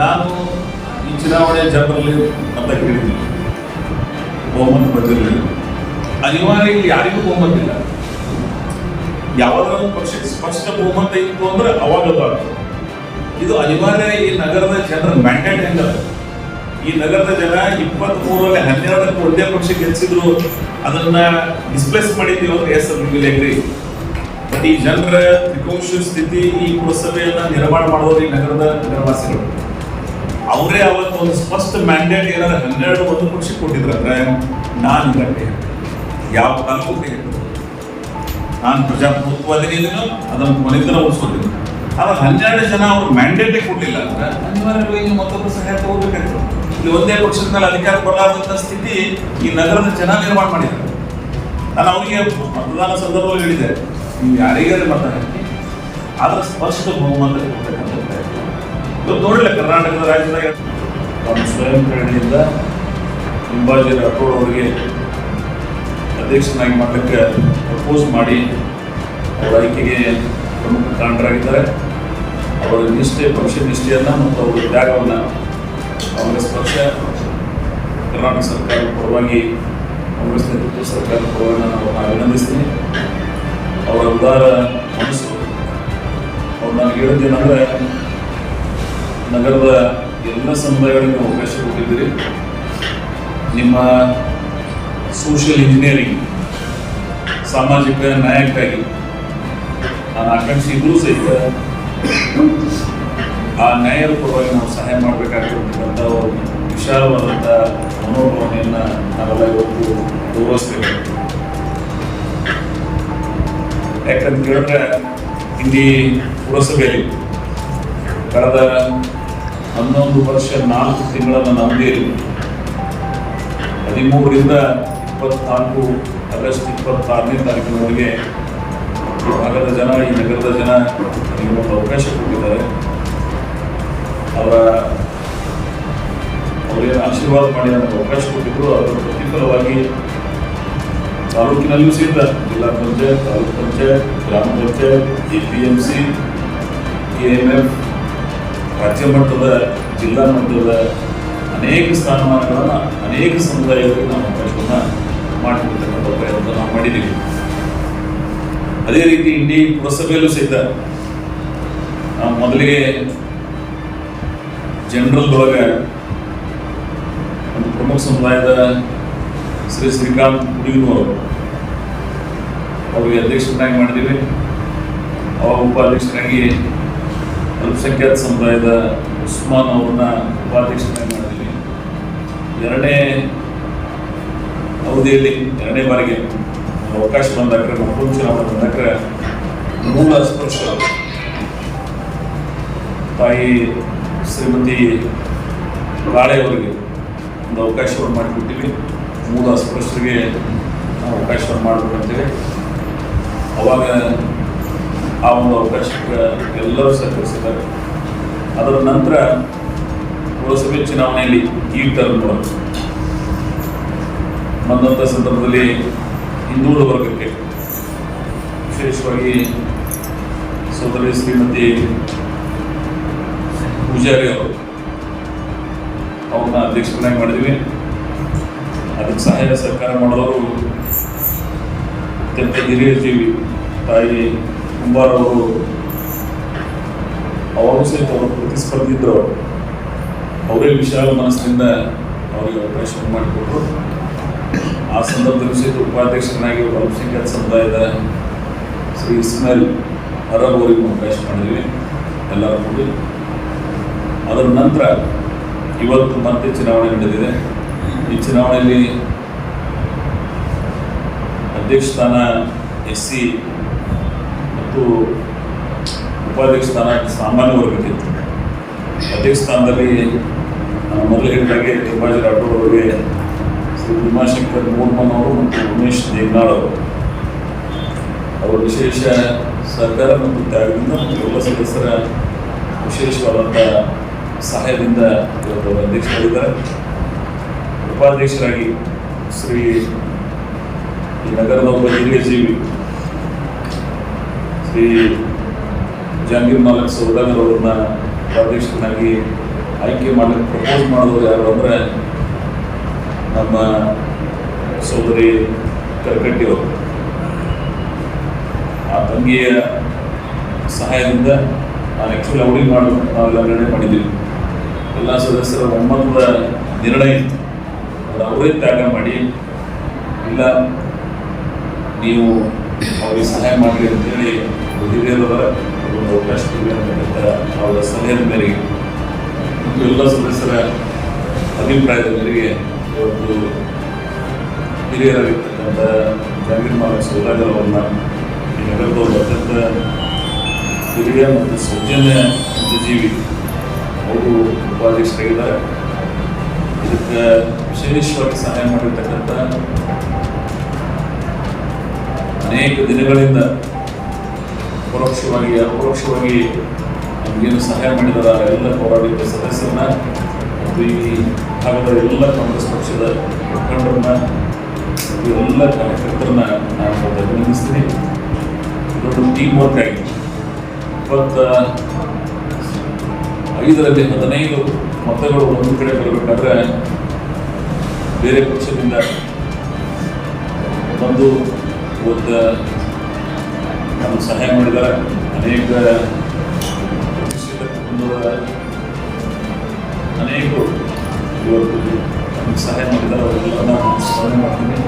ನಾನು ಈ ಚುನಾವಣೆ ಜನರಲ್ಲಿ ಮತ ಕೇಳಿದ್ದೀನಿ. ಬಹುಮತ ಬಂದಿರಲಿಲ್ಲ ಅನಿವಾರ್ಯ ಇಲ್ಲಿ ಯಾರಿಗೂ ಬಹುಮತ ಇಲ್ಲ. ಯಾವ್ದಾದ್ರು ಪಕ್ಷಕ್ಕೆ ಸ್ಪಷ್ಟ ಬಹುಮತ ಇತ್ತು ಅಂದ್ರೆ ಅವಾಗ ಇದು ಅನಿವಾರ್ಯ ಈ ನಗರದ ಜನರ ಮ್ಯಾಂಡೇಟ್ ಹೆಂಗ ಈ ನಗರದ ಜನ ಇಪ್ಪತ್ತ್ ಮೂರಲ್ಲಿ ಹನ್ನೆರಡಕ್ಕೆ ಒಂದೇ ಪಕ್ಷ ಗೆಲ್ಸಿದ್ರು. ಅದನ್ನ ಡಿಸ್ಪ್ಲೇಸ್ ಮಾಡಿದ್ದೀವಿ ಅಂದ್ರೆ ಎಸ್ ವಿಲ್ ಬಟ್ ಈ ಜನರ ತ್ರಿಕೋಶ ಸ್ಥಿತಿ ಈ ಪುರಸಭೆಯನ್ನ ನಿರ್ಮಾಣ ಮಾಡೋರು ಈ ನಗರದ ನಗರವಾಸಿಗಳು. ಅವರೇ ಅವತ್ತು ಒಂದು ಸ್ಪಷ್ಟ ಮ್ಯಾಂಡೇಟ್ ಏನಾದ್ರೆ ಹನ್ನೆರಡು ಒಂದು ಪಕ್ಷ ಕೊಟ್ಟಿದ್ರಂದ್ರೆ ನಾನು ಗಂಟೆ ಯಾವ ಕಾಲಕ್ಕೂ ಕೈ ಹಾಕೋದು. ನಾನು ಪ್ರಜಾಪ್ರಭುತ್ವದಲ್ಲಿ ಅದನ್ನು ಕೊನೆತನ ಉಳಿಸೋದಿಲ್ಲ ಆದ್ರೆ ಹನ್ನೆರಡು ಜನ ಅವರು ಮ್ಯಾಂಡೇಟ್ ಕೊಟ್ಟಿಲ್ಲ ಅಂದ್ರೆ ಅನಿವಾರ್ಯವಾಗಿ ಮತ್ತೊಬ್ಬರು ಸಹಾಯ ತಗೋಬೇಕಾಯ್ತು ಇಲ್ಲಿ ಒಂದೇ ಪಕ್ಷದ ಮೇಲೆ ಅಧಿಕಾರ ಬರಲಾದಂಥ ಸ್ಥಿತಿ ಈ ನಗರದ ಜನ ನಿರ್ಮಾಣ ಮಾಡಿದ್ದಾರೆ. ನಾನು ಅವರಿಗೆ ಮತದಾನ ಸಂದರ್ಭದಲ್ಲಿ ಹೇಳಿದೆ, ನೀವು ಯಾರಿಗಾದ್ರೆ ಮತ ಹಾಕಿ, ಆದ್ರೆ ಸ್ಪಷ್ಟ ಬಹುಮತ ಕೊಡ್ತಕ್ಕಂಥ ನೋಡಿಲ್ಲ ಕರ್ನಾಟಕದ ರಾಜ್ಯದಾಗ. ನಮ್ಮ ಸ್ವಯಂ ಪ್ರೇರಣೆಯಿಂದ ಹಿಂಬಾಜಿ ರಾಠೋಡ್ ಅವರಿಗೆ ಅಧ್ಯಕ್ಷನಾಗಿ ಮಾಡಲಿಕ್ಕೆ ಪ್ರಪೋಸ್ ಮಾಡಿ ಅವರ ಆಯ್ಕೆಗೆ ಪ್ರಮುಖ ಕಾರಣರಾಗಿದ್ದಾರೆ. ಅವರ ನಿಷ್ಠೆ, ಪಕ್ಷ ನಿಷ್ಠೆಯನ್ನು ಮತ್ತು ಅವರ ತ್ಯಾಗವನ್ನು ಕಾಂಗ್ರೆಸ್ ಪಕ್ಷ, ಕರ್ನಾಟಕ ಸರ್ಕಾರದ ಪರವಾಗಿ, ಕಾಂಗ್ರೆಸ್ ನೇತೃತ್ವ ಸರ್ಕಾರದ ಪರವಾಗಿ ನಾನು ಅಭಿನಂದಿಸ್ತೀನಿ. ಅವರ ಉದಾರ ಮನಸ್ಸು. ಅವ್ರು ನನಗೆ ಹೇಳಿದ್ದೇನೆಂದರೆ ನಗರದ ಎಲ್ಲ ಸಮುದಾಯಗಳಿಗೆ ಅವಕಾಶ ಕೊಟ್ಟಿದ್ದೀರಿ. ನಿಮ್ಮ ಸೋಷಿಯಲ್ ಇಂಜಿನಿಯರಿಂಗ್ ಸಾಮಾಜಿಕ ನ್ಯಾಯಕ್ಕಾಗಿ ನಾನು ಆಕಾಂಕ್ಷಿ ಇದ್ರೂ ಸಹಿತ ಆ ನ್ಯಾಯದ ಪರವಾಗಿ ನಾವು ಸಹಾಯ ಮಾಡಬೇಕಾಗಿರ್ತಕ್ಕಂಥ ವಿಶಾಲವಾದಂಥ ಮನೋಭಾವನೆಯನ್ನು ನಾವೆಲ್ಲ ಇವತ್ತು ಗೌರವಿಸ್ತೇವೆ ಯಾಕಂತ ಕೇಳಿದ್ರೆ ಇಲ್ಲಿ ಪುರಸಭೆಯಲ್ಲಿ ಕಳೆದ ಹನ್ನೊಂದು ವರ್ಷ, ನಾಲ್ಕು ತಿಂಗಳನ್ನು ಅವಧಿಯಲ್ಲಿ ಹದಿಮೂರರಿಂದ ಇಪ್ಪತ್ನಾಲ್ಕು ಆಗಸ್ಟ್ ಇಪ್ಪತ್ತಾರನೇ ತಾರೀಕಿನವರೆಗೆ ಈ ಭಾಗದ ಜನ, ಈ ನಗರದ ಜನ ಒಂದು ಅವಕಾಶ ಕೊಟ್ಟಿದ್ದಾರೆ. ಅವರ, ಅವರೇನು ಆಶೀರ್ವಾದ ಮಾಡಿ ನನಗೆ ಅವಕಾಶ ಕೊಟ್ಟಿದ್ರು. ಅದರ ಪ್ರತಿಫಲವಾಗಿ ತಾಲೂಕಿನಲ್ಲೂ ಸಹಿತ ಜಿಲ್ಲಾ ಪಂಚಾಯತ್, ತಾಲೂಕು ಪಂಚಾಯತ್, ಗ್ರಾಮ panchayat, A P M C, A M F ರಾಜ್ಯ ಮಟ್ಟದ, ಜಿಲ್ಲಾ ಮಟ್ಟದ ಅನೇಕ ಸ್ಥಾನಮಾನಗಳನ್ನು, ಅನೇಕ ಸಮುದಾಯಗಳಿಗೆ ನಾವು ಪ್ರಯತ್ನ ಮಾಡಿಕೊಡ್ತಕ್ಕಂಥ ಪ್ರಯತ್ನ ನಾವು ಮಾಡಿದ್ದೀವಿ. ಅದೇ ರೀತಿ ಇಡೀ ಪುರಸಭೆಯಲ್ಲೂ ಸಹಿತ ನಾವು ಮೊದಲಿಗೆ ಜನರಲ್ ಒಳಗೆ ಒಂದು ಪ್ರಮುಖ ಸಮುದಾಯದ ಶ್ರೀ ಶ್ರೀಕಾಂತ್ ಕುಡಿಯೂರು ಅವರಿಗೆ ಅಧ್ಯಕ್ಷರನ್ನಾಗಿ ಮಾಡಿದ್ದೀವಿ. ಅವಾಗ ಉಪಾಧ್ಯಕ್ಷರಾಗಿ ಅಲ್ಪಸಂಖ್ಯಾತ ಸಮುದಾಯದ ಉಸ್ಮಾನ್ ಅವ್ರನ್ನ ಉಪಾಧ್ಯಕ್ಷತೆ ಮಾಡಿದ್ದೀವಿ ಎರಡನೇ ಅವಧಿಯಲ್ಲಿ, ಎರಡನೇ ಬಾರಿಗೆ ಅವಕಾಶ ಬಂದಾಗ ಮಕ್ಕಳು ಚುನಾವಣೆ ಬಂದಾಗ ಮೂಲ ಸ್ಪರ್ಶ. ತಾಯಿ ಶ್ರೀಮತಿ ರಾಳೆ ಅವರಿಗೆ ಒಂದು ಅವಕಾಶವನ್ನು ಮಾಡಿಕೊಟ್ಟಿವಿ ಮೂಲ ಸ್ಪರ್ಶರಿಗೆ ನಾವು ಅವಕಾಶವನ್ನು ಮಾಡಬೇಕಂತೇಳಿ. ಅವಾಗ ಆ ಒಂದು ಅವಕಾಶಕ್ಕೆ ಎಲ್ಲರೂ ಸಹಕರಿಸಿದ್ದಾರೆ. ಅದರ ನಂತರ ಪುರಸಭೆ ಚುನಾವಣೆಯಲ್ಲಿ ಈ ಟರ್ಮ್ ಒಳಗೆ ಬಂದಂಥ ಸಂದರ್ಭದಲ್ಲಿ ಹಿಂದುಳಿದ ವರ್ಗಕ್ಕೆ ವಿಶೇಷವಾಗಿ ಸೋದರಿ ಶ್ರೀಮತಿ ಪೂಜಾರಿ ಅವರು ಅವ್ರನ್ನ ಅಧ್ಯಕ್ಷರನ್ನಾಗಿ ಮಾಡಿದ್ವಿ. ಅದಕ್ಕೆ ಸಹಾಯ ಸರ್ಕಾರ ಮಾಡೋರು ಅತ್ಯಂತ ಹಿರಿಯ ಜೀವಿ ತಾಯಿ ಕುಂಬಾರ್ ಅವರು ಅವರು ಸಹಿತ ಅವರು ಪ್ರತಿಸ್ಪರ್ಧಿದ್ರು. ಅವರೇ ವಿಶಾಲ ಮನಸ್ಸಿನಿಂದ ಅವರಿಗೆ ಅವಕಾಶ ಮಾಡಿಕೊಟ್ರು. ಆ ಸಂದರ್ಭದಲ್ಲಿ ಸಹಿತ ಉಪಾಧ್ಯಕ್ಷರನ್ನಾಗಿ ಅಲ್ಪಸಂಖ್ಯಾತ ಸಮುದಾಯದ ಶ್ರೀ ಇಸ್ಮಾಯಿಲ್ ಅರಬ್ ಅವರಿಗೆ ಅವಕಾಶ ಮಾಡಿದ್ವಿ. ಎಲ್ಲರೂ ಕೂಡಿ. ಅದರ ನಂತರ ಇವತ್ತು ಮತ್ತೆ ಚುನಾವಣೆ ನಡೆದಿದೆ. ಈ ಚುನಾವಣೆಯಲ್ಲಿ ಅಧ್ಯಕ್ಷ ಸ್ಥಾನ ಎಸ್ ಸಿ ಮತ್ತು ಉಪಾಧ್ಯಕ್ಷ ಸ್ಥಾನ ಸಾಮಾನ್ಯ ವರ್ಗಕ್ಕಿತ್ತು ಅಧ್ಯಕ್ಷ ಸ್ಥಾನದಲ್ಲಿ ನಾನು ಮೊದಲು ಹೇಳಿದಾಗೆ ತಿಮ್ಮಾಜಿ ರಾಠೋಡ್ ಅವರಿಗೆ ಶ್ರೀ ಭೀಮಾಶಂಕರ್ ಮೂರ್ಮನ್ ಅವರು ಮತ್ತು ಉಮೇಶ್ ದೇಗ್ನಾಳ್ ಅವರು. ಅವರ ವಿಶೇಷ ಸರ್ಕಾರ ಮತ್ತು ತ್ಯಾಗದಿಂದ ಮತ್ತು ಎಲ್ಲ ಸದಸ್ಯರ ವಿಶೇಷವಾದಂಥ ಸಹಾಯದಿಂದ ಇವತ್ತು ಅಧ್ಯಕ್ಷರಾಗಿದ್ದಾರೆ ಉಪಾಧ್ಯಕ್ಷರಾಗಿ ಶ್ರೀ ನಗರದ ಒಬ್ಬ ಹಿರಿಯ ಜೀವಿ ಶ್ರೀ ಜಹಾಂಗೀರ್ ಮಾಲಕ್ ಸೌದಾಗರ್ ಅವರನ್ನ ಉಪಾಧ್ಯಕ್ಷರನ್ನಾಗಿ ಆಯ್ಕೆ ಮಾಡಲಿಕ್ಕೆ ಪ್ರಪೋಸ್ ಮಾಡೋದು ಯಾರು ಅಂದರೆ ನಮ್ಮ ಸೋದರಿ ಕರ್ಕಟ್ಟಿಯವರು ಆ ತಂಗಿಯ ಸಹಾಯದಿಂದ ನಾನು ಆ್ಯಕ್ಚುಲಿ ಅವಳಿಗೆ ಮಾಡಬೇಕು ನಾವೆಲ್ಲ ನಿರ್ಣಯ ಮಾಡಿದ್ದೀವಿ. ಎಲ್ಲ ಸದಸ್ಯರ ಒಮ್ಮತದ ನಿರ್ಣಯ ಇತ್ತು. ಅವರೇ ತ್ಯಾಗ ಮಾಡಿ, ಇಲ್ಲ, ನೀವು ಅವರಿಗೆ ಸಹಾಯ ಮಾಡಲಿ ಅಂತೇಳಿ ಹಿರಿಯರವರ ಒಂದು ಅವಕಾಶ ಅವರ ಸಲಹೆಯ ಮೇರೆಗೆ ಮತ್ತು ಎಲ್ಲ ಸದಸ್ಯರ ಅಭಿಪ್ರಾಯದ ಮೇರೆಗೆ ಇವತ್ತು ಹಿರಿಯರಾಗಿರ್ತಕ್ಕಂಥ ಜಮೀರ್ ಮಾಲಕ್ ನಗರದ ಒಂದು ಅತ್ಯಂತ ಹಿರಿಯ ಮತ್ತು ಸೌಜನ್ಯ ಜೀವಿ ಅವರು ಉಪಾಧ್ಯಕ್ಷರಾಗಿದ್ದಾರೆ. ಇದಕ್ಕೆ ವಿಶೇಷವಾಗಿ ಸಹಾಯ ಮಾಡಿರ್ತಕ್ಕಂಥ ಅನೇಕ ದಿನಗಳಿಂದ ಪರೋಕ್ಷವಾಗಿ, ಅಪರೋಕ್ಷವಾಗಿ ನಮಗೇನು ಸಹಾಯ ಮಾಡಿದಾರ ಎಲ್ಲ ಹೋರಾಟದ ಸದಸ್ಯರನ್ನ ಮತ್ತು ಈ ಭಾಗದ ಎಲ್ಲ ಕಾಂಗ್ರೆಸ್ ಪಕ್ಷದ ಮುಖಂಡರನ್ನ ಮತ್ತು ಎಲ್ಲ ಕಾರ್ಯಕರ್ತರನ್ನ ನಾನು ಅಭಿನಂದಿಸ್ತೀನಿ. ದೊಡ್ಡ ಟೀಮ್ ವರ್ಕ್ ಆಗಿದೆ ಇಪ್ಪತ್ತ ಐದರಲ್ಲಿ ಹದಿನೈದು ಮತಗಳು ಒಂದು ಕಡೆ ಬರಬೇಕಾದ್ರೆ ಬೇರೆ ಪಕ್ಷದಿಂದ ಬಂದು ಇವತ್ತು ನಮ್ಮ ಸಹಾಯ ಮಾಡಿದ್ದಾರೆ ಅನೇಕ ಅನೇಕರು ಇವತ್ತು ನಮಗೆ ಸಹಾಯ ಮಾಡಿದ್ದಾರೆ ಅವರೆಲ್ಲ ನಾನು ಸ್ಮರಣೆ ಮಾಡ್ತೀನಿ.